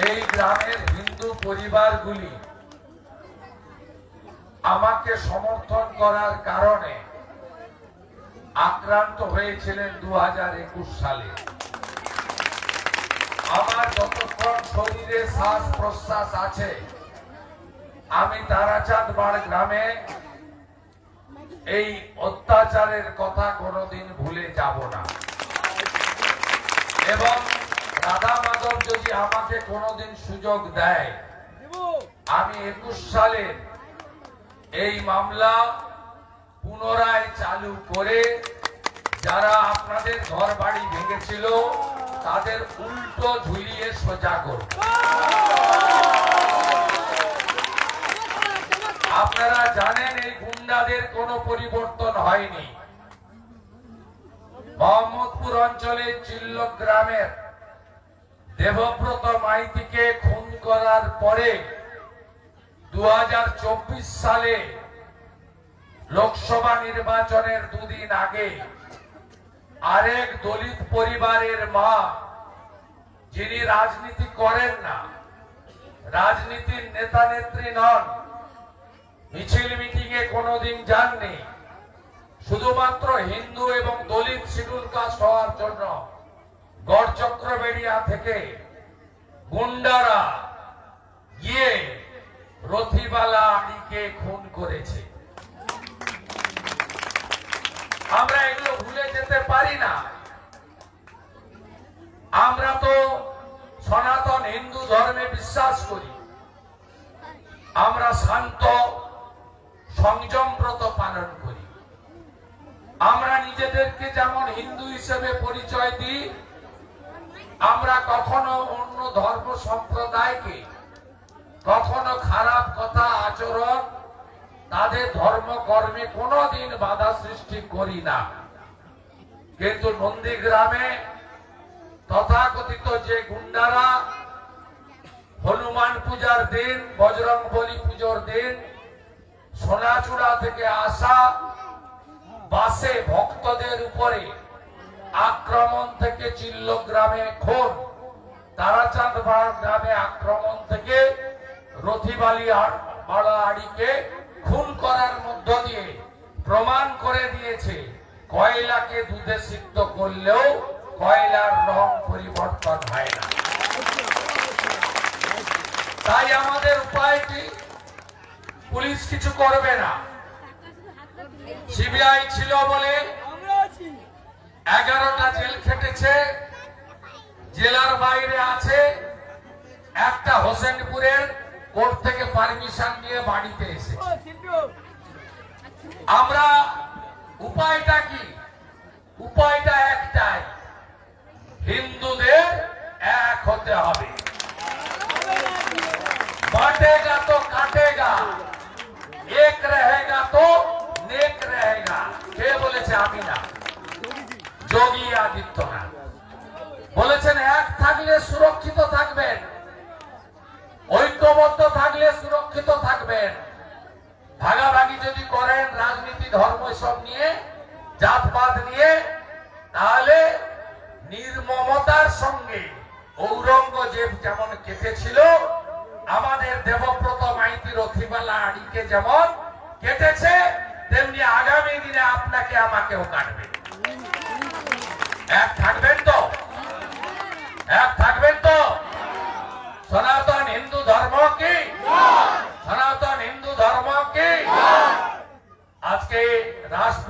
এই গ্রামের হিন্দু পরিবারগুলি আমাকে সমর্থন করার কারণে আক্রান্ত হয়েছিলেন দু সালে। আমার যতক্ষণ শরীরে শ্বাস প্রশ্বাস আছে, আমি তারাচাঁদ বাড় গ্রামে এই অত্যাচারের কথা কোনোদিন ভুলে যাব না। এবং আমাকে কোনোদিন সুযোগ দেয়। আমি একুশ সালে এই মামলা পুনরায় চালু করে যারা আপনাদের ঘর বাড়ি ভেঙেছিল, তাদের উল্টো ঝুলিয়ে সোজা আপনারা জানেন এই গুন্ডাদের কোনো পরিবর্তন হয়নি। মোহাম্মদপুর অঞ্চলের চিল্লক গ্রামের দেবব্রত মাইতিকে খুন করার পরে দু হাজার চব্বিশ সালে লোকসভা নির্বাচনের দুদিন আগে আরেক দলিত পরিবারের মা, যিনি রাজনীতি করেন না, রাজনীতির নেতা নেত্রী নন, মিছিল মিটিং এ কোনোদিন যাননি, শুধুমাত্র হিন্দু এবং দলিত শিডিউল কাস্ট হওয়ার জন্য গড়চক্রবেড়িয়া থেকে গুন্ডারা গিয়ে রথিবালা আলীকে খুন করেছে। আমরা এগুলো ভুলে যেতে পারি না। আমরা তো সনাতন হিন্দু ধর্মে বিশ্বাস করি। আমরা শান্ত সংযম ব্রত পালন করি। আমরা নিজেদেরকে যেমন হিন্দু হিসেবে পরিচয় দিই আমরা কখনো অন্য ধর্ম সম্প্রদায়কে, কখনো খারাপ কথা আচরণ, তাদের ধর্ম কর্মে কোনোদিন বাধা সৃষ্টি করি না। কিন্তু নন্দীগ্রামে তথাকথিত যে গুন্ডারা, হনুমান পূজার দিন বজরং বলি পুজোর দিন, সোনাচূড়া থেকে আসা বাসে ভক্তদের উপরে আক্রমণ থেকে চিল্ল গ্রামে খুন তারাচাঁদ গ্রামে আক্রমণ থেকে রথিবালি বাড়া আড়িকে খুন করার মধ্য দিয়ে প্রমাণ করে দিয়েছে, কয়লাকে দুধে সিদ্ধ করলেও কয়লার রং পরিবর্তন হয় না। তাই আমাদের উপায় কি? পুলিশ কিছু করবে না। সিবিআই ছিল বলে এগারোটা জেল খেটেছে জেলার বাইরে আছে একটা হোসেনপুরের কোর্ট থেকে পারমিশন নিয়ে বাড়িতে এসে আমরা উপায়টা কি? উপায়টা একটাই হিন্দুদের এক হতে হবে। থাকলে সুরক্ষিত থাকবেন। ঐক্যবদ্ধ থাকলে সুরক্ষিত থাকবেন। ভাগাভাগি যদি করেন, রাজনীতি, ধর্ম সব নিয়ে জাতপাত নিয়ে, তাহলে নির্মমতার সঙ্গে ঔরঙ্গজেব যেমন কেটেছিল, আমাদের দেবব্রত মাইতি রথিবালা আড়িকে যেমন কেটেছে, তেমনি আগামী দিনে আপনাকে আমাকেও কাটবে। এক থাকবেন তো এক থাকবেন তো সনাতন হিন্দু ধর্ম কি সনাতন হিন্দু ধর্ম কি আজকে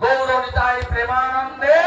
গৌর নিতাই প্রেমানন্দে